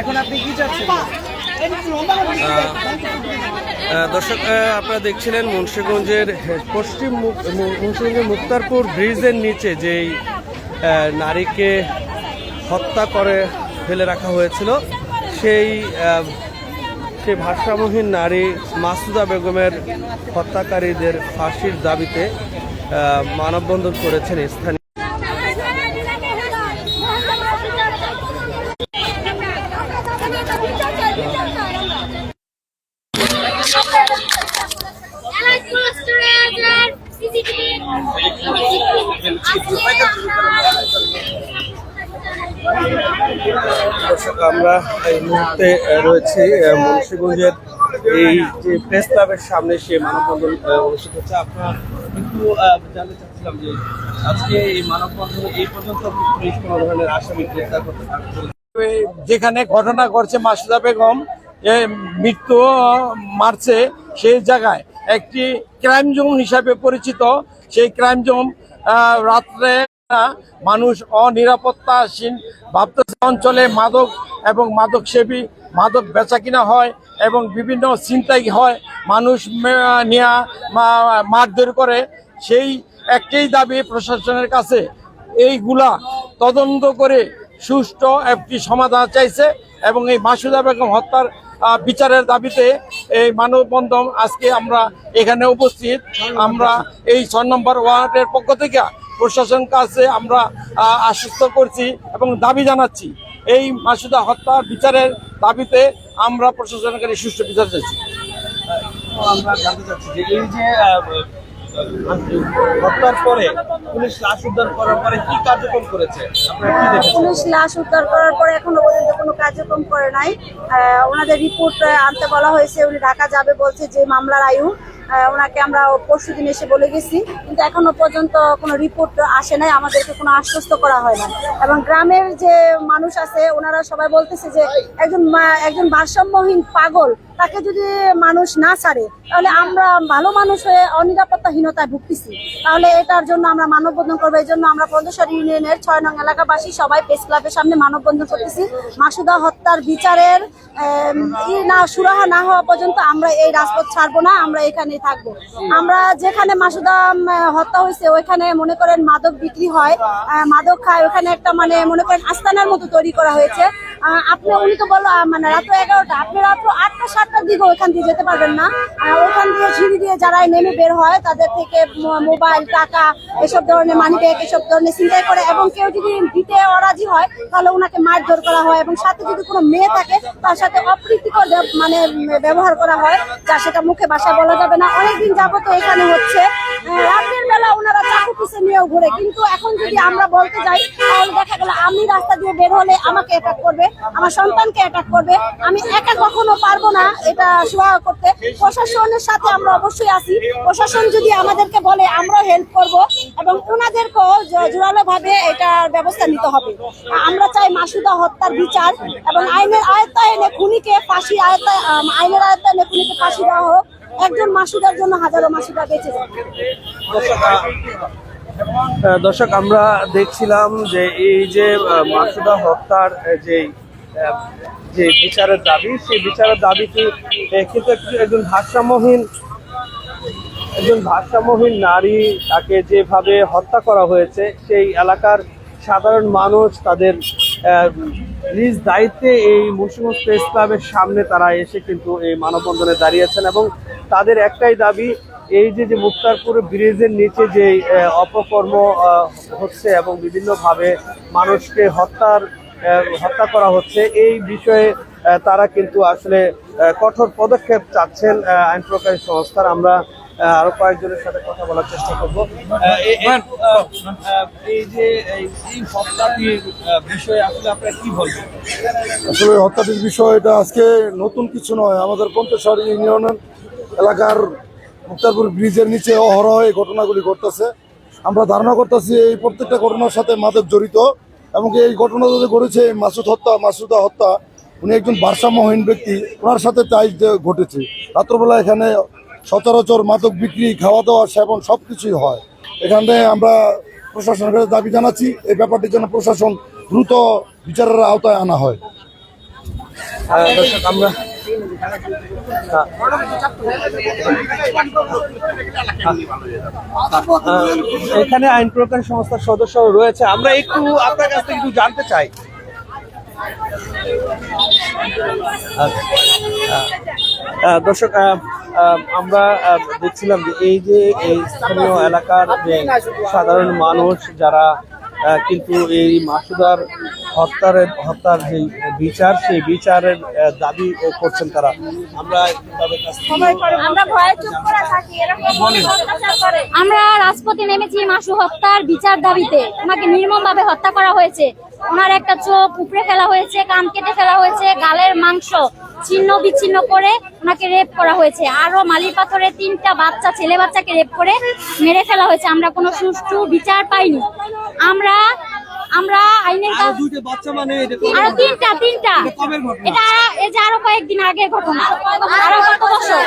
এখন আপনি কি চাচ্ছেন? দর্শক আপনারা দেখছিলেন মুন্সিগঞ্জের পশ্চিম মুখ- মু- মুক্তারপুর ব্রিজের নিচে যেই নারীকে হত্যা করে ফেলে রাখা হয়েছিল, সেই সেই ভারসাম্যহীন নারী মাসুদা বেগমের হত্যাকারীদের ফাঁসির দাবিতে মানববন্ধন করেছেন স্থানীয় দর্শক, আমরা এই মুহূর্তে রয়েছি মুন্সিগঞ্জের এই যে প্রেস ক্লাবের সামনে সে মানববন্ধন অনুষ্ঠিত হচ্ছে। আপনারা কিন্তু জানতে চাচ্ছিলাম যে আজকে এই মানববন্ধনে এই পর্যন্ত পুলিশ কোনো ধরনের আসামি গ্রেফতার করতে যেখানে ঘটনা ঘটছে মাসুদা বেগম মৃত্যু মারছে সেই জায়গায়। একটি ক্রাইম জোন হিসাবে পরিচিত সেই ক্রাইম জোন রাত্রে মানুষ অনিরাপত্তাহীন ভাবতেছে অঞ্চলে মাদক এবং মাদক সেবী মাদক বেচা কিনা হয় এবং বিভিন্ন চিন্তাই হয়। মানুষ নিয়ে মারধর করে। সেই একটাই দাবি প্রশাসনের কাছে। এইগুলা তদন্ত করে সুষ্ঠু একটি সমাধান চাইছে এবং এই মাসুদা বেগম হত্যার বিচারের দাবিতে এই মানববন্ধন আজকে আমরা এখানে উপস্থিত। আমরা এই ছয় নম্বর ওয়ার্ডের পক্ষ থেকে প্রশাসন কাছে আমরা আশ্বস্ত করছি এবং দাবি জানাচ্ছি। এই মাসুদা হত্যার বিচারের দাবিতে আমরা প্রশাসনের কাছে সুষ্ঠু বিচার চাইছি। আমরা জানতে চাচ্ছি যে এই যে হত্যার পরে পুলিশ লাশ উদ্ধার করার পরে কি কার্যক্রম করেছে? পুলিশ লাশ উদ্ধার করার পরে এখনও পর্যন্ত কোনো কার্যক্রম করে নাই। ওনাদের রিপোর্ট আনতে বলা হয়েছে, উনি ঢাকা যাবে বলছে যে মামলার আয়ু ওনাকে আমরা পরশু দিন এসে বলে গেছি। কিন্তু এখনও পর্যন্ত কোনো রিপোর্ট আসে নাই, আমাদেরকে কোনো আশ্বস্ত করা হয় না এবং গ্রামের যে মানুষ আছে, ওনারা সবাই বলতেছে যে একজন একজন ভারসাম্যহীন পাগল তাকে যদি মানুষ না ছাড়ে, তাহলে আমরা ভালো মানুষ হয়ে অনিরাপত্তাহীনতায় ভুগতেছি। তাহলে এটার জন্য আমরা মানববন্ধন করব। এই জন্য আমরা পঞ্চশ্বর ইউনিয়নের ছয় নং এলাকাবাসী সবাই প্রেস ক্লাবের সামনে মানববন্ধন করতেছি। মাসুদা হত্যার বিচারের না, সুরাহা না হওয়া পর্যন্ত আমরা এই রাজপথ ছাড়বো না, আমরা এখানেই থাকব। আমরা যেখানে মাসুদা হত্যা হয়েছে, ওইখানে মনে করেন মাদক বিক্রি হয় মাদক খায় ওখানে একটা মানে মনে করেন আস্তানার মতো তৈরি করা হয়েছে। আপনি উনি তো বলল মানে রাত্র এগারোটা, আপনি রাত্র আটটা সাতটার দিকে ওইখান দিয়ে যেতে পারবেন না। ওইখান দিয়ে ঝিড়ি দিয়ে যারা নেমে বের হয়, তাদের থেকে মোবাইল টাকা, এসব ধরনের মানি ব্যাগ এসব ধরনের চিন্তাই করে, এবং কেউ যদি দিতে অরাজি হয়, তাহলে ওনাকে মারধর করা হয়, এবং সাথে যদি কোনো মেয়ে থাকে, তার সাথে অপ্রীতিকর মানে ব্যবহার করা হয়, যা সেটা মুখে ভাষায় বলা যাবে না। অনেকদিন যাবত এখানে হচ্ছে। রাতের বেলা ওনারা চাকু পিছে নিয়েও ঘুরে, কিন্তু এখন যদি আমরা বলতে যাই, তাহলে দেখা গেল আমি রাস্তা দিয়ে বের হলে আমাকে অ্যাটাক করবে। আমার সন্তানকে অ্যাটাক করবে। আমি একা কখনো পারব না এটা সহায় করতে। প্রশাসনের সাথে আমরা অবশ্যই আছি। প্রশাসন যদি আমাদেরকে বলে আমরা হেল্প করব এবং ওনাদেরকেও জোরালো ভাবে এটার ব্যবস্থা নিতে হবে। আমরা চাই মাসুদা হত্যার বিচার এবং আইনের আয়ত্তায় এনে খুনিকে ফাঁসি আয়ত্তায় আইনের আয়ত্তায় এনে খুনিকে ফাঁসি দেওয়া হোক। একজন মাসুদার জন্য হাজারো মাসুদা বেঁচে দর্শক, আমরা দেখছিলাম যে এই যে মাসুদা হত্যার যে যে বিচারের দাবি, সেই বিচারের দাবিটি কিন্তু একজন ভারসাম্যহীন একজন ভারসাম্যহীন নারী তাকে যেভাবে হত্যা করা হয়েছে, সেই এলাকার সাধারণ মানুষ তাদের নিজ দায়িত্বে এই মুন্সিগঞ্জ প্রেস ক্লাবের সামনে তারা এসে কিন্তু এই মানববন্ধনে দাঁড়িয়েছেন এবং তাদের একটাই দাবি, এই যে যে মুক্তারপুর ব্রিজের নিচে যে অপকর্ম হচ্ছে এবং বিভিন্নভাবে মানুষকে হত্যার হত্যা করা হচ্ছে। এই বিষয়ে তারা কিন্তু আসলে কঠোর পদক্ষেপ চাচ্ছেন আইন প্রকারী সংস্থার। আমরা আরও কয়েকজনের সাথে কথা বলার চেষ্টা করব। এই যে এই হত্যাটির বিষয়ে আসলে আপনারা কি বলবেন? আসলে হত্যাটির বিষয় এটা আজকে নতুন কিছু নয়। আমাদের পঞ্চশহর ইউনিয়ন এলাকার মুক্তারপুর ব্রিজের নিচে অহরহ এই ঘটনাগুলি ঘটতেছে। আমরা ধারণা করতেছি এই প্রত্যেকটা ঘটনার সাথে মাদক জড়িত। এবং এই ঘটনা যদি ঘটেছে মাসুদ হত্যা মাসুদা হত্যা উনি একজন ভারসাম্যহীন ব্যক্তি ওনার সাথে তাই ঘটেছে। রাত্রবেলা এখানে সচরাচর মাদক বিক্রি খাওয়া দাওয়া সেবন সব কিছুই হয়। এখানে আমরা প্রশাসনের কাছে দাবি জানাচ্ছি এই ব্যাপারটির জন্য প্রশাসন দ্রুত বিচারের আওতায় আনা হয়। আমরা আহ, এখানে আইন প্রকার সংস্থার সদস্য রয়েছে। আমরা একটু আপনার কাছ থেকে একটু জানতে চাই। দর্শক আহ, আহ, আমরা দেখছিলাম যে এই যে এই স্থানীয় এলাকার যে সাধারণ মানুষ যারা কিন্তু এই মাসুদার হত্যার হত্যার যে বিচার সেই বিচারের দাবি করছেন তারা। আমরা আমরা রাজপথে নেমেছি মাসু হত্যার বিচার দাবিতে। ওনাকে নির্মম ভাবে হত্যা করা হয়েছে। ওনার একটা চোখ উপড়ে ফেলা হয়েছে কান কেটে ফেলা হয়েছে গালের মাংস ছিন্ন বিচ্ছিন্ন করে ওনাকে রেপ করা হয়েছে। আরও মালির পাথরে তিনটা বাচ্চা ছেলে বাচ্চাকে রেপ করে মেরে ফেলা হয়েছে। আমরা কোনো সুষ্ঠু বিচার পাইনি। আমরা আমরা আইনের কাজ বাচ্চা মানে আরও তিনটা তিনটা। এটা এই যে আরও কয়েকদিন আগের ঘটনা। আরও কত বছর?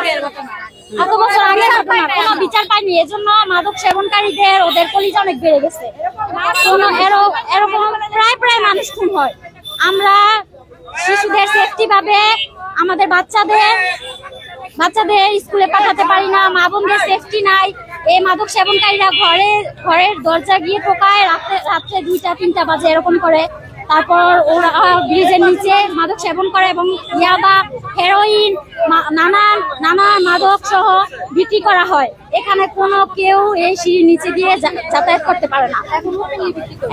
কত বছর আগের ঘটনা? কোনো বিচার পাইনি এজন্য মাদক সেবনকারীদের ওদের কলিজা অনেক বেড়ে গেছে। কোনো এরকম প্রায় প্রায় মানুষ খুন হয়। আমরা শিশুদের সেফটি ভাবে আমাদের বাচ্চাদের বাচ্চাদের স্কুলে পাঠাতে পারি না, মা বোনদের সেফটি নাই। এই মাদক সেবনকারীরা ঘরে, ঘরের দরজা গিয়ে টোকায় রাত্রে রাত্রে দুইটা, তিনটা বাজে এরকম করে। তারপর ওরা ব্রিজের নিচে মাদক সেবন করে এবং ইয়াবা হেরোইন নানান নানা মাদক সহ বিক্রি করা হয়। এখানে কোনো কেউ এই সিঁড়ির নিচে দিয়ে যাতায়াত করতে পারে না।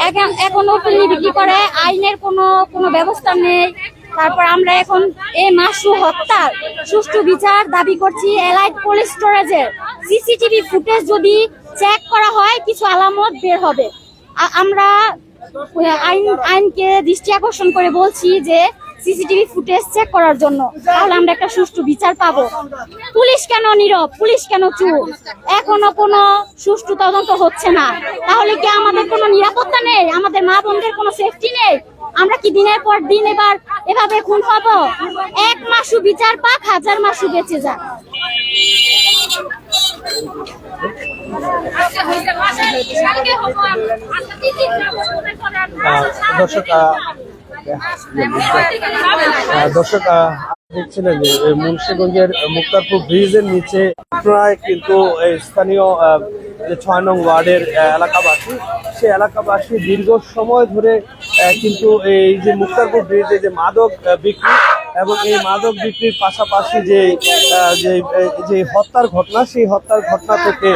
এখন এখন বিক্রি করে। আইনের কোনো কোনো ব্যবস্থা নেই। তারপর আমরা এখন এই মাসু হত্যার সুষ্ঠু বিচার দাবি করছি এলাইট পুলিশ স্টোরেজের সিসিটিভি ফুটেজ যদি চেক করা হয়, কিছু আলামত বের হবে। আমরা আইন, আইনকে দৃষ্টি আকর্ষণ করে বলছি যে সিসিটিভি ফুটেজ চেক করার জন্য। তাহলে আমরা একটা সুষ্ঠু বিচার পাবো। পুলিশ কেন নীরব? পুলিশ কেন চুপ? এখনও কোনো সুষ্ঠু তদন্ত হচ্ছে না। তাহলে কি আমাদের কোনো নিরাপত্তা নেই? আমাদের মা বোনদের কোনো সেফটি নেই? আমরা কি দিনের পর দিন এবার এভাবে খুন পাবো এক মাসু বিচার পাক, হাজার মাসু বেঁচে যাক। দর্শক দর্শক দেখছিলেন যে মুন্সিগঞ্জের মুক্তারপুর ব্রিজের নিচে প্রায় কিন্তু স্থানীয় যে ছয় নং ওয়ার্ডের এলাকাবাসী, সে এলাকাবাসী দীর্ঘ সময় ধরে কিন্তু এই যে মুক্তারপুর ব্রিজে যে মাদক বিক্রি এবং এই মাদক বিক্রির পাশাপাশি যে যে হত্যার ঘটনা, সেই হত্যার ঘটনা থেকে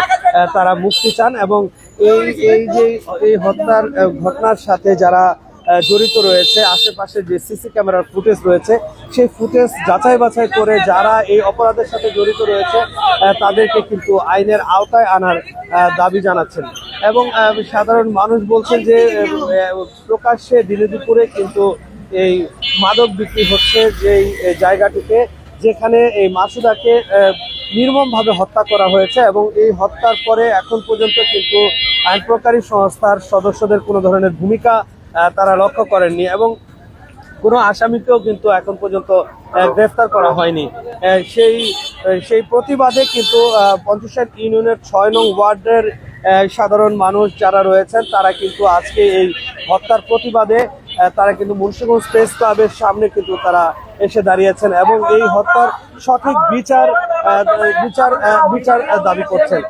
তারা মুক্তি চান এবং এই এই যে, এই হত্যার ঘটনার সাথে যারা জড়িত রয়েছে, আশেপাশে যে সিসি ক্যামেরার ফুটেজ রয়েছে, সেই ফুটেজ যাচাই বাছাই করে যারা এই অপরাধের সাথে জড়িত রয়েছে তাদেরকে কিন্তু আইনের আওতায় আনার দাবি জানাচ্ছেন। এবং সাধারণ মানুষ বলছেন যে প্রকাশ্যে দিনে দুপুরে কিন্তু এই মাদক বিক্রি হচ্ছে যেই জায়গাটিতে, যেখানে এই মাসুদাকে নির্মমভাবে হত্যা করা হয়েছে এবং এই হত্যার পরে এখন পর্যন্ত কিন্তু আইন প্রকারী সংস্থার সদস্যদের কোনো ধরনের ভূমিকা তারা লক্ষ্য করেননি এবং কোনো আসামিকেও কিন্তু এখন পর্যন্ত গ্রেফতার করা হয়নি। সেই সেই প্রতিবাদে কিন্তু পঞ্চাশ ইউনিয়নের ছয় নং ওয়ার্ডের সাধারণ মানুষ যারা রয়েছেন তারা কিন্তু আজকে এই হত্যার প্রতিবাদে তারা কিন্তু মুন্সিগঞ্জ প্রেস ক্লাবের সামনে কিন্তু তারা এসে দাঁড়িয়েছেন এবং এই হত্যার সঠিক বিচার বিচার বিচার দাবি করছেন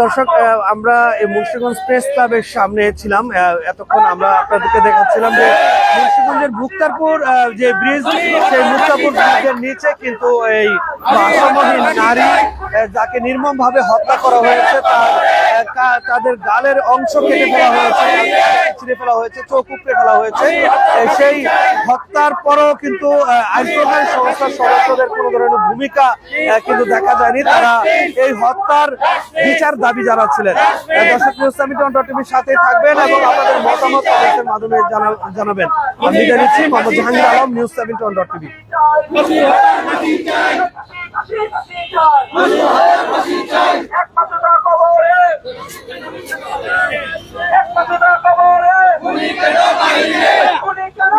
দর্শক আমরা মুন্সিগঞ্জ প্রেস ক্লাবের সামনে ছিলাম। এতক্ষণ আমরা আপনাদেরকে দেখাচ্ছিলাম যে মুন্সিগঞ্জের মুক্তারপুর যে ব্রিজ সেই মুক্তারপুর ব্রিজের নিচে কিন্তু এই নারী যাকে নির্মম ভাবে হত্যা করা হয়েছে, তার তাদের গালের অংশ কেটে ফেলা হয়েছে তাদের ছিঁড়ে ফেলা হয়েছে, চোখ উপড়ে ফেলা হয়েছে। সেই হত্যার পরও কিন্তু আইন সংস্থার সদস্যদের কোনো ধরনের ভূমিকা কিন্তু দেখা যায়নি। তারা এই হত্যার বিচার দাবি জানাচ্ছিলেন। দর্শক নিউজ ডট টিভির সাথে থাকবেন এবং আপনাদের মতামত কমেন্টের মাধ্যমে জানাবেন। আমি নিচ্ছি, Mohammad Jahangir Alam, news seventy dot TV. কেন